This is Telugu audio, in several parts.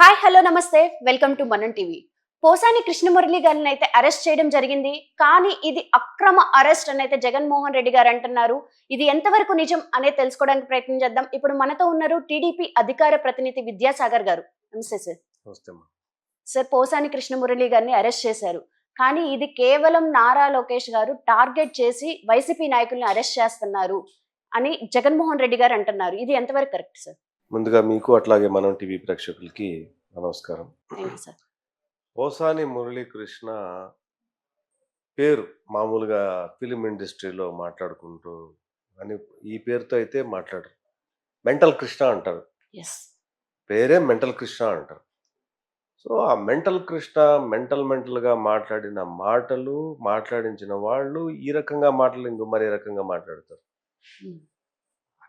హాయ్ హలో నమస్తే. Welcome to Manam TV. Posani Krishnamurali గారిని అయితే అరెస్ట్ చేయడం జరిగింది. కానీ ఇది అక్రమ అరెస్ట్ అని అయితే జగన్మోహన్ రెడ్డి గారు అంటున్నారు. ఇది ఎంతవరకు నిజం అనేది తెలుసుకోవడానికి ప్రయత్నం చేద్దాం. ఇప్పుడు మనతో ఉన్నారు టీడీపీ అధికార ప్రతినిధి విద్యాసాగర్ గారు. నమస్తే సార్. సార్ పోసాని కృష్ణమురళి గారిని అరెస్ట్ చేశారు. కానీ ఇది కేవలం నారా లోకేష్ గారు టార్గెట్ చేసి వైసీపీ నాయకుల్ని అరెస్ట్ చేస్తున్నారు అని జగన్మోహన్ రెడ్డి గారు అంటున్నారు. ఇది ఎంతవరకు కరెక్ట్ సార్? ముందుగా మీకు అట్లాగే మనం టీవీ ప్రేక్షకులకి నమస్కారం. పోసాని మురళీకృష్ణ పేరు మామూలుగా ఫిలిం ఇండస్ట్రీలో మాట్లాడుకుంటూ అని ఈ పేరుతో అయితే మాట్లాడరు. మెంటల్ కృష్ణ అంటారు. పేరే మెంటల్ కృష్ణ అంటారు. సో ఆ మెంటల్ కృష్ణ మెంటల్ మెంటల్గా మాట్లాడిన మాటలు మాట్లాడించిన వాళ్ళు ఈ రకంగా మాటలు ఇంకో మరే రకంగా మాట్లాడతారు.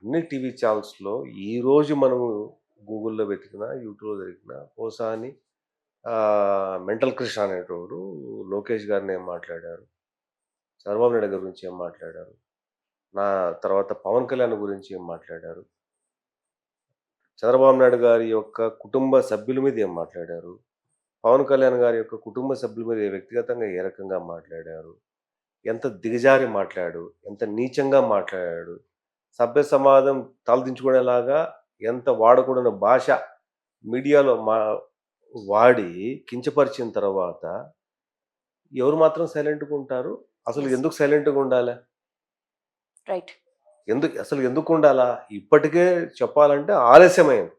అన్ని టీవీ ఛానల్స్లో ఈరోజు మనము గూగుల్లో వెతికినా యూట్యూబ్లో దొరికినా ఓసాని మెంటల్ కృష్ణ అనేటోడు లోకేష్ గారిని ఏం మాట్లాడారు? చంద్రబాబు నాయుడు గురించి ఏం మాట్లాడారు? నా తర్వాత పవన్ కళ్యాణ్ గురించి ఏం మాట్లాడారు? చంద్రబాబు నాయుడు గారి యొక్క కుటుంబ సభ్యుల మీద ఏం మాట్లాడారు? పవన్ కళ్యాణ్ గారి యొక్క కుటుంబ సభ్యుల మీద వ్యక్తిగతంగా ఏ రకంగా మాట్లాడారు? ఎంత దిగజారి మాట్లాడు? ఎంత నీచంగా మాట్లాడాడు? సభ్య సమాజం తలదించుకునేలాగా ఎంత వాడకూడని భాష మీడియాలో మా వాడి కించపరిచిన తర్వాత ఎవరు మాత్రం సైలెంట్గా ఉంటారు? అసలు. ఎందుకు సైలెంట్గా ఉండాలి? రైట్ ఎందుకు అసలు ఎందుకు ఉండాలా? ఇప్పటికే చెప్పాలంటే ఆలస్యమైంది.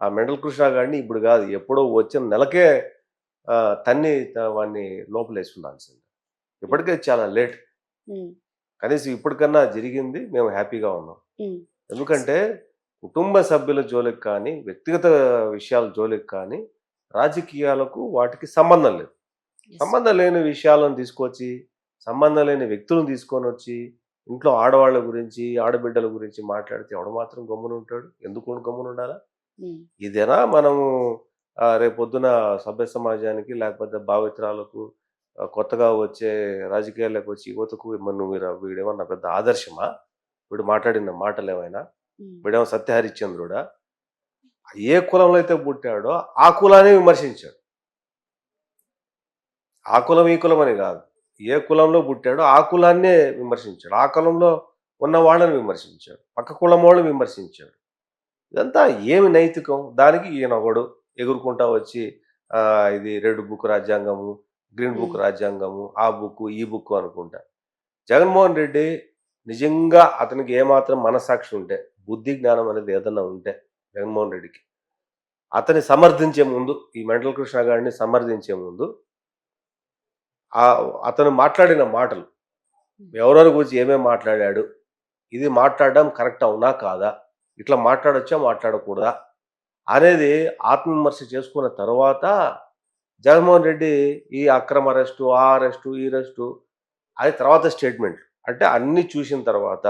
ఆ మెంటల్ కృష్ణ గారిని ఇప్పుడు కాదు ఎప్పుడో వచ్చిన నెలకే తన్ని వాడిని లోపలేసుకున్నాల్సింది. ఇప్పటికే చాలా లేట్. కనీసం ఇప్పటికన్నా జరిగింది మేము హ్యాపీగా ఉన్నాం. ఎందుకంటే కుటుంబ సభ్యుల జోలికి కానీ వ్యక్తిగత విషయాల జోలికి కానీ రాజకీయాలకు వాటికి సంబంధం లేదు. సంబంధం లేని విషయాలను తీసుకొచ్చి సంబంధం లేని వ్యక్తులను తీసుకొని వచ్చి ఇంట్లో ఆడవాళ్ళ గురించి ఆడబిడ్డల గురించి మాట్లాడితే ఎవడు మాత్రం గమ్మున ఉంటాడు? ఎందుకు గమ్మున ఉండాలా? ఇదేనా మనము రేపొద్దున సభ్య సమాజానికి లేకపోతే భావితరాలకు కొత్తగా వచ్చే రాజకీయాల్లోకి వచ్చి యువతకు మన మీరు వీడేమన్నా పెద్ద ఆదర్శమా? వీడు మాట్లాడిన మాటలు ఏమైనా? వీడేమో సత్యహరిశ్చంద్రుడా? ఏ కులంలో అయితే పుట్టాడో ఆ కులాన్ని విమర్శించాడు. ఆ కులం ఈ కులం అని కాదు. ఏ కులంలో పుట్టాడో ఆ కులాన్నే విమర్శించాడు. ఆ కులంలో ఉన్న వాళ్ళని విమర్శించాడు. పక్క కులం వాళ్ళని విమర్శించాడు. ఇదంతా ఏమి నైతికం? దానికి ఈయన ఒకడు ఎగురుకుంటా వచ్చి ఆ, ఇది రెడ్ బుక్ రాజ్యాంగము గ్రీన్ బుక్. రాజ్యాంగము ఆ బుక్ ఈ బుక్ అనుకుంటా జగన్మోహన్ రెడ్డి నిజంగా అతనికి ఏమాత్రం మనసాక్షి ఉంటే బుద్ధి జ్ఞానం అనేది ఏదన్నా ఉంటే జగన్మోహన్ రెడ్డికి అతన్ని సమర్థించే ముందు ఈ మెంటల్ కృష్ణ గారిని సమర్థించే ముందు ఆ అతను మాట్లాడిన మాటలు ఎవరెవరి గురించి ఏమేమి మాట్లాడాడు ఇది మాట్లాడడం కరెక్ట్ అవునా కాదా ఇట్లా మాట్లాడొచ్చా మాట్లాడకూడదా అనేది ఆత్మవిమర్శ చేసుకున్న తర్వాత జగన్మోహన్ రెడ్డి ఈ అక్రమ అరెస్టు ఆ అరెస్టు ఈ అరెస్టు అది తర్వాత స్టేట్మెంట్. అంటే అన్ని చూసిన తర్వాత.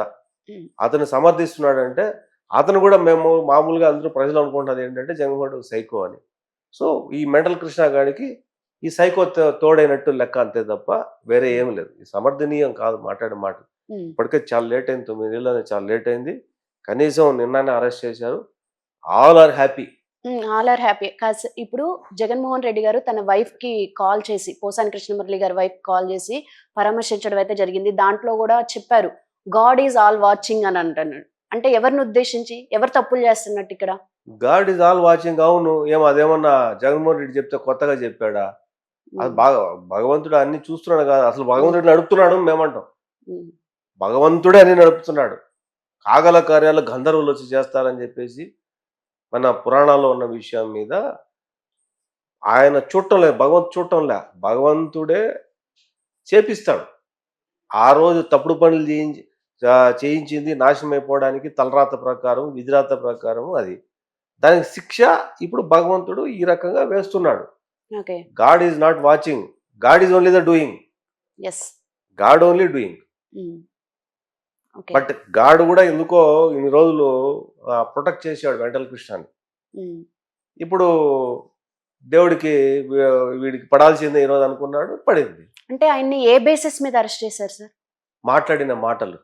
అతను సమర్థిస్తున్నాడంటే అతను కూడా మేము మామూలుగా అందరూ ప్రజలు అనుకుంటున్నది ఏంటంటే జగన్మోహన్ రెడ్డి సైకో అని. సో ఈ మెంటల్ కృష్ణ గారికి ఈ సైకో తోడైనట్టు లెక్క అంతే తప్ప వేరే ఏం లేదు. ఈ సమర్థనీయం కాదు మాట్లాడే మాట. ఇప్పటికే చాలా లేట్ అయింది తొమ్మిది నెలలు చాలా లేట్ అయింది. కనీసం నిన్ననే అరెస్ట్ చేశారు. All are happy. All are happy cause ఇప్పుడు జగన్మోహన్ రెడ్డి గారు తన వైఫ్కి కాల్ చేసి పోసాని కృష్ణమురళి గారి వైఫ్ కాల్ చేసి పరామర్శించడం అయితే జరిగింది. దాంట్లో కూడా చెప్పారు గాడ్ ఈజ్ ఆల్ వాచింగ్ అని అంటున్నాడు. అంటే ఎవరిని ఉద్దేశించి? ఎవరు తప్పులు చేస్తున్నట్టు ఇక్కడ? గాడ్ ఇస్ ఆల్ వాచింగ్ అవును. ఏమో అదేమన్నా జగన్మోహన్ రెడ్డి చెప్తే కొత్తగా చెప్పాడా? అది బాగా భగవంతుడు అన్ని చూస్తున్నాడు కాదు. అసలు భగవంతుడు నడుపుతున్నాడు మేమంటాం. భగవంతుడే అన్ని నడుపుతున్నాడు. కాగల కార్యాలు గంధర్వులు వచ్చి చేస్తారని చెప్పేసి మన పురాణాల్లో ఉన్న విషయం మీద ఆయన చూడటం లేదు భగవంతు చూడటంలే. భగవంతుడే చేపిస్తాడు. ఆ రోజు తప్పుడు పనులు చేయించి చేయించింది నాశనం అయిపోవడానికి తలరాత ప్రకారం విధిరాత ప్రకారం అది. దానికి శిక్ష ఇప్పుడు భగవంతుడు ఈ రకంగా వేస్తున్నాడు. God is not watching. God is only the doing. God only doing. But God కూడా ఎందుకో ఇన్ని రోజులు ప్రొటెక్ట్ చేశాడు వెంటల కృష్ణాన్ని. ఇప్పుడు దేవుడికి వీడికి పడాల్సిందే ఈరోజు అనుకున్నాడు పడింది. అంటే ఆయన్ని ఏ బేసిస్ మీద అరెస్ట్ చేశారు సార్? మాట్లాడిన మాటలు.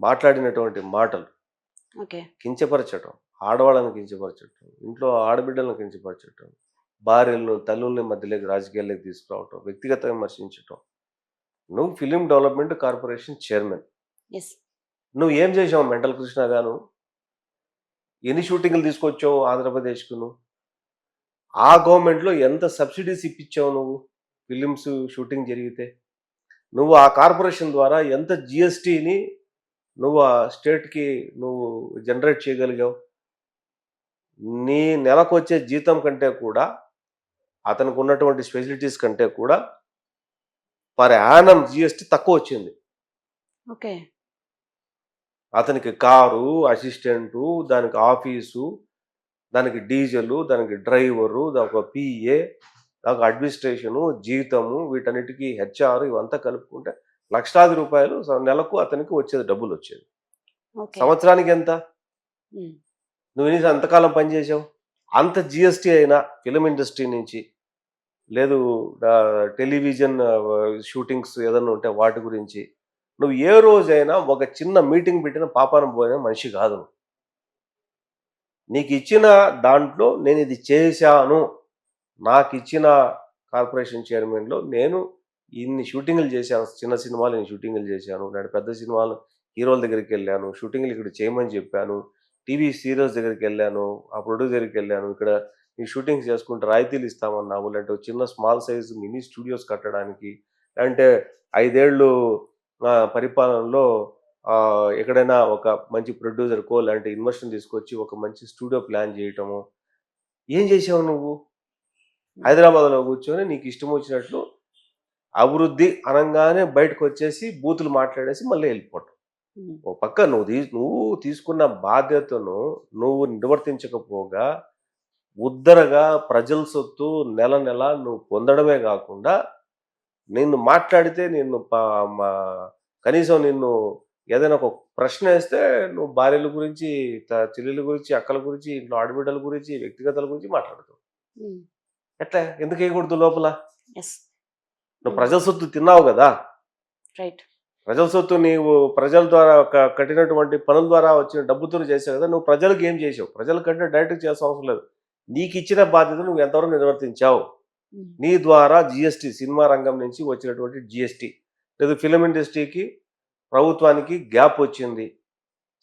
మాట్లాడినటువంటి మాటలు. ఓకే. కించపరచటం ఆడవాళ్ళని కించపరచటం ఇంట్లో ఆడబిడ్డలను కించపరచటం భార్యలను తల్లుల్ని మధ్యలోకి రాజకీయాల్లోకి తీసుకురావటం వ్యక్తిగతంగా విమర్శించటం. నువ్వు ఫిలిం డెవలప్మెంట్ కార్పొరేషన్ చైర్మన్. నువ్వు ఏం చేసావు మెంటల్ కృష్ణ గాను? ఎన్ని షూటింగ్లు తీసుకొచ్చావు ఆంధ్రప్రదేశ్కు నువ్వు ఆ గవర్నమెంట్లో ఎంత సబ్సిడీస్ ఇప్పించావు నువ్వు ఫిలిమ్స్ షూటింగ్ జరిగితే? నువ్వు ఆ కార్పొరేషన్ ద్వారా ఎంత జిఎస్టీని నువ్వు ఆ స్టేట్కి నువ్వు జనరేట్ చేయగలిగావు? నీ నెలకు వచ్చే జీతం కంటే కూడా అతనికి ఉన్నటువంటి స్పెసిలిటీస్ కంటే కూడా పర్ యానం జిఎస్టీ తక్కువ వచ్చింది. ఓకే. అతనికి కారు అసిస్టెంటు దానికి ఆఫీసు దానికి డీజిల్ దానికి డ్రైవరు దానికి పిఏ దానికి అడ్మినిస్ట్రేషను జీతము వీటన్నిటికీ హెచ్ఆర్ ఇవంతా కలుపుకుంటే లక్షలాది రూపాయలు నెలకు అతనికి వచ్చేది డబ్బులు వచ్చేది. సంవత్సరానికి ఎంత. నువ్వు ఎన్ని ఎంతకాలం పనిచేసావు అంత జిఎస్టీ అయినా ఫిలిం ఇండస్ట్రీ నుంచి లేదు టెలివిజన్ షూటింగ్స్ ఏదైనా ఉంటే వాటి గురించి. నువ్వు ఏ రోజైనా ఒక చిన్న మీటింగ్ పెట్టిన పాపాన పోయిన మనిషి కాదు నీకు ఇచ్చిన దాంట్లో నేను ఇది చేశాను. నాకు ఇచ్చిన కార్పొరేషన్ చైర్మన్లో నేను ఇన్ని షూటింగ్లు చేశాను. చిన్న సినిమాలు నేను షూటింగ్లు చేశాను. నేను పెద్ద సినిమాలు హీరోల దగ్గరికి వెళ్ళాను. షూటింగ్లు ఇక్కడ చేయమని చెప్పాను. టీవీ సీరియల్స్ దగ్గరికి వెళ్ళాను. ఆ ప్రొడ్యూసర్ దగ్గరికి వెళ్ళాను. ఇక్కడ ఈ షూటింగ్స్ చేసుకుంటే రాయితీలు ఇస్తామన్నాము లేదంటే చిన్న స్మాల్ సైజ్ మినీ స్టూడియోస్ కట్టడానికి అంటే ఐదేళ్ళు పరిపాలనలో ఎక్కడైనా ఒక మంచి ప్రొడ్యూసర్కో లేదంటే ఇన్వెస్టర్ తీసుకొచ్చి ఒక మంచి స్టూడియో ప్లాన్ చేయటము. ఏం చేసావు నువ్వు? హైదరాబాద్లో కూర్చొని నీకు ఇష్టం వచ్చినట్లు అభివృద్ధి అనగానే బయటకు వచ్చేసి బూతులు మాట్లాడేసి మళ్ళీ వెళ్ళిపోవటం. ఓ పక్క నువ్వు తీ నువ్వు తీసుకున్న బాధ్యతను నువ్వు నిర్వర్తించకపోగా ఉద్దరగా ప్రజల సొత్తు నెల నెల నువ్వు పొందడమే కాకుండా నిన్ను మాట్లాడితే నిన్ను కనీసం నిన్ను ఏదైనా ఒక ప్రశ్న వేస్తే నువ్వు భార్యల గురించి చెల్లెల గురించి అక్కల గురించి ఇంట్లో ఆడబిడ్డల గురించి వ్యక్తిగతాల గురించి మాట్లాడతావు. ఎట్లా? ఎందుకు వేయకూడదు లోపల? నువ్వు ప్రజల సొత్తు తిన్నావు కదా? రైట్. ప్రజల సొత్తు నీవు ప్రజల ద్వారా కట్టినటువంటి పనుల ద్వారా వచ్చిన డబ్బుతో చేసావు కదా? నువ్వు ప్రజలకు ఏం చేసావు? ప్రజల కంటే డైరెక్ట్ చేయాల్సిన అవసరం లేదు. నీకు ఇచ్చిన బాధ్యత నువ్వు ఎంతవరకు నిర్వర్తించావు. నీ ద్వారా జిఎస్టీ సినిమా రంగం నుంచి వచ్చినటువంటి జిఎస్టీ లేదు ఫిలిం ఇండస్ట్రీకి ప్రభుత్వానికి గ్యాప్ వచ్చింది.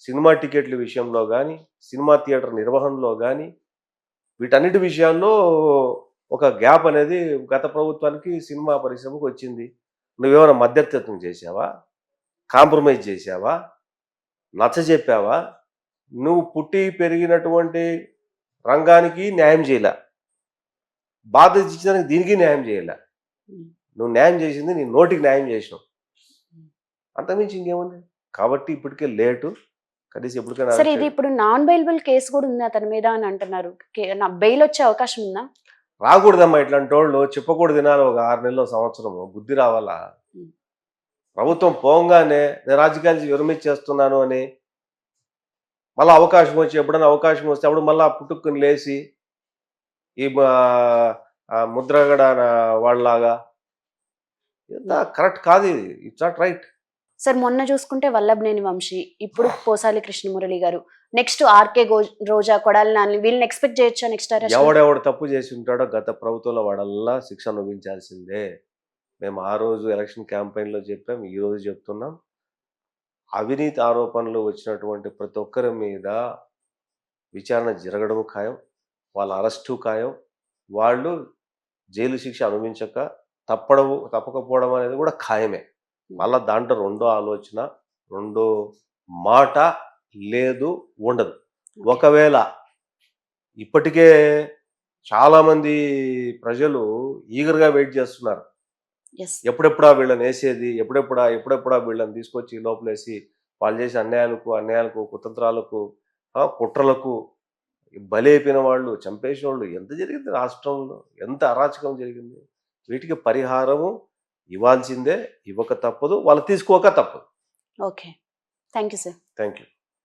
సినిమా టికెట్ల విషయంలో కానీ సినిమా థియేటర్ నిర్వహణలో కానీ వీటన్నిటి విషయాల్లో ఒక గ్యాప్ అనేది గత ప్రభుత్వానికి సినిమా పరిశ్రమకు వచ్చింది. నువ్వేమైనా మధ్యవర్తిత్వం చేసావా కాంప్రమైజ్ చేసావా నచ్చ చెప్పావా నువ్వు పుట్టి పెరిగినటువంటి రంగానికి న్యాయం చేయలే. బాధ్యత ఇచ్చడానికి దీనికి న్యాయం చేయలే. నువ్వు న్యాయం చేసింది నీ నోటికి న్యాయం చేసినావు. అంతమించి ఇంకేముంది? కాబట్టి ఇప్పటికే లేటు. కనీసం ఎప్పటికైనా సరే ఇది ఇప్పుడు నాన్ బెయిలబుల్ కేసు కూడా ఉంది అతని మీద అని అంటున్నారు. నా బెయిల్ వచ్చే అవకాశం ఉందా? రాకూడదమ్మా ఇట్లాంటి వాళ్ళు చెప్పకూడదు తినాలి ఒక ఆరు నెలలు సంవత్సరము. బుద్ధి రావాలా. ప్రభుత్వం పోగానే నేను రాజకీయాలు విరమించేస్తున్నాను అని మళ్ళీ అవకాశం వచ్చి ఎప్పుడైనా అవకాశం వస్తే అప్పుడు మళ్ళీ పుట్టుకుని లేచి ఈ ముద్రగడ వాళ్ళలాగా. కరెక్ట్ కాదు ఇది. ఇట్స్ నాట్ రైట్ సార్ మొన్న చూసుకుంటే వల్లభనేని వంశీ ఇప్పుడు పోసాలి కృష్ణమురళి గారు. నెక్స్ట్ ఆర్కే రోజా కొడాలి నాని వీళ్ళని ఎక్స్పెక్ట్ చేయొచ్చా నెక్స్ట్ ఎవడెవడు తప్పు చేసి ఉంటాడో గత ప్రభుత్వంలో వాడల్లా శిక్ష అనుభవించాల్సిందే. మేము ఆ రోజు ఎలక్షన్ క్యాంపెయిన్లో చెప్పాం ఈ రోజు చెప్తున్నాం. అవినీతి ఆరోపణలు వచ్చినటువంటి ప్రతి ఒక్కరి మీద విచారణ జరగడం ఖాయం వాళ్ళ అరెస్టు ఖాయం. వాళ్ళు జైలు శిక్ష అనుభవించక తప్పడం తప్పకపోవడం అనేది కూడా ఖాయమే. మళ్ళా దాంట్లో రెండో ఆలోచన రెండో మాట లేదు ఉండదు. ఒకవేళ ఇప్పటికే చాలామంది ప్రజలు ఈగర్గా వెయిట్ చేస్తున్నారు. ఎప్పుడెప్పుడా వీళ్ళని వేసేది? ఎప్పుడెప్పుడా? ఎప్పుడెప్పుడా వీళ్ళని తీసుకొచ్చి లోపలేసి వాళ్ళు చేసే అన్యాయాలకు అన్యాయాలకు కుతంత్రాలకు కుట్రలకు బలైపోయిన వాళ్ళు చంపేసిన వాళ్ళు ఎంత జరిగింది రాష్ట్రంలో? ఎంత అరాచకం జరిగింది? వీటికి పరిహారము ఇవ్వాల్సిందే ఇవ్వక తప్పదు వాళ్ళు తీసుకోక తప్పదు. Okay thank you sir thank you